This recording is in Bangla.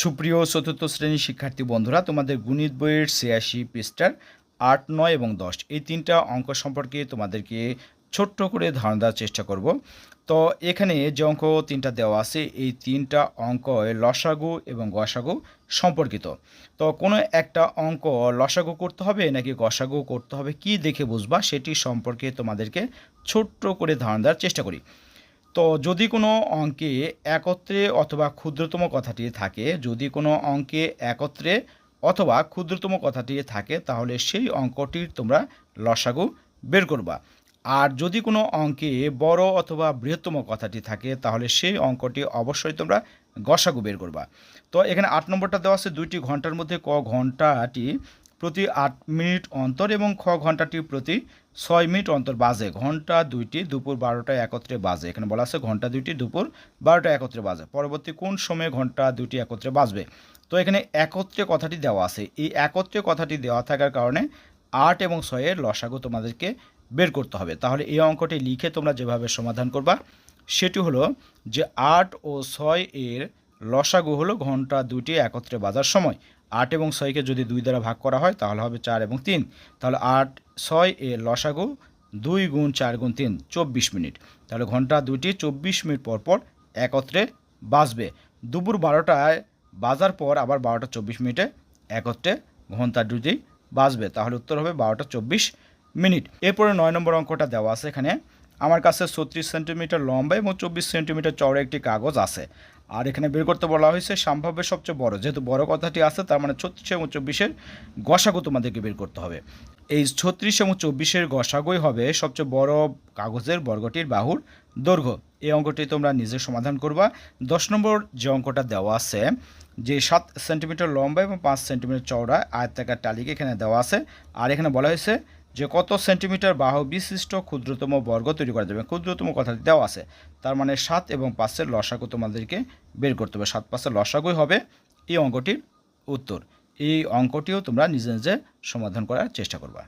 সুপ্রিয় চতুর্থ শ্রেণির শিক্ষার্থী বন্ধুরা, তোমাদের গণিত বইয়ের ছিয়াশি পৃষ্ঠার আট, নয় এবং দশ, এই তিনটা অঙ্ক সম্পর্কে তোমাদেরকে ছোট্ট করে ধারণা দেওয়ার চেষ্টা করব। তো এখানে যে অঙ্ক তিনটা দেওয়া আছে, এই তিনটা অঙ্ক লসাগু এবং গসাগু সম্পর্কিত। তো কোনো একটা অঙ্ক লসাগু করতে হবে নাকি গসাগু করতে হবে, কি দেখে বুঝবা সেটি সম্পর্কে তোমাদেরকে ছোট্ট করে ধারণা দেওয়ার চেষ্টা করি। তো যদি কোনো অঙ্কে একত্রে অথবা ক্ষুদ্রতম কথাটি থাকে, যদি কোনো অঙ্কে একত্রে অথবা ক্ষুদ্রতম কথাটি থাকে, তাহলে সেই অঙ্কটির তোমরা লসাগু বের করবা। আর যদি কোনো অঙ্কে বড় অথবা বৃহত্তম কথাটি থাকে, তাহলে সেই অঙ্কটি অবশ্যই তোমরা গসাগু বের করবা। তো এখানে আট নম্বরটা দেওয়া আছে, দুইটি ঘণ্টার মধ্যে ক ঘন্টাটি প্রতি আট মিনিট অন্তর এবং খ ঘন্টাটি প্রতি ছয় মিনিট অন্তর বাজে। ঘণ্টা দুইটি দুপুর বারোটা একত্রে বাজে। এখানে বলা আছে ঘণ্টা দুইটি দুপুর বারোটা একত্রে বাজে। পরবর্তী কোন সময়ে ঘণ্টা দুইটি একত্রে বাজবে? তো এখানে একত্রে কথাটি দেওয়া আছে। এই একত্রে কথাটি দেওয়া থাকার কারণে আট এবং ছয়ের লসাগু তোমাদেরকে বের করতে হবে। তাহলে এই অঙ্কটি লিখে তোমরা যেভাবে সমাধান করবা, সেটি হলো যে আট ও ছয় এর লসাগু হলো ঘণ্টা দুইটি একত্রে বাজার সময়। আট এবং ছয়কে যদি দুই দ্বারা ভাগ করা হয়, তাহলে হবে চার এবং তিন। তাহলে আট, ছয় এ লসাগু, দুই গুণ চার গুণ তিন, চব্বিশ মিনিট। তাহলে ঘণ্টা দুইটি চব্বিশ মিনিট পর পর একত্রে বাজবে। দুপুর বারোটায় বাজার পর আবার বারোটা চব্বিশ মিনিটে একত্রে ঘণ্টা দুটি বাজবে। তাহলে উত্তর হবে বারোটা চব্বিশ মিনিট। এরপরে নয় নম্বর অঙ্কটা দেওয়া আছে এখানে। আমার কাছে ছত্রিশ সেন্টিমিটার লম্বা এবং চব্বিশ সেন্টিমিটার চওড়া একটি কাগজ আছে। আর এখানে বের করতে বলা হয়েছে সম্ভাব্য সবচেয়ে বড়। যেহেতু বড় কথাটি আছে, তার মানে ছত্রিশ এবং চব্বিশের গসাগু তোমাদেরকে বের করতে হবে। এই ছত্রিশ এবং চব্বিশের গসাগুই হবে সবচেয়ে বড় কাগজের বর্গটির বাহুর দৈর্ঘ্য। এই অঙ্কটি তোমরা নিজে সমাধান করবা। দশ নম্বর যে অঙ্কটা দেওয়া আছে, যে সাত সেন্টিমিটার লম্বা এবং পাঁচ সেন্টিমিটার চওড়া আয়তাকার টালিকে এখানে দেওয়া আছে। আর এখানে বলা হয়েছে যে কত সেন্টিমিটার বাহু বিশিষ্ট ক্ষুদ্রতম বর্গ তৈরি করা যাবে, ক্ষুদ্রতম কথা দেওয়া আছে। তার মানে সাত এবং পাঁচের লসাগু তোমাদেরকে বের করতে হবে। সাত পাঁচের লসাগুই হবে এই অঙ্কটির উত্তর। এই অঙ্কটিও তোমরা নিজে নিজে সমাধান করার চেষ্টা করবা।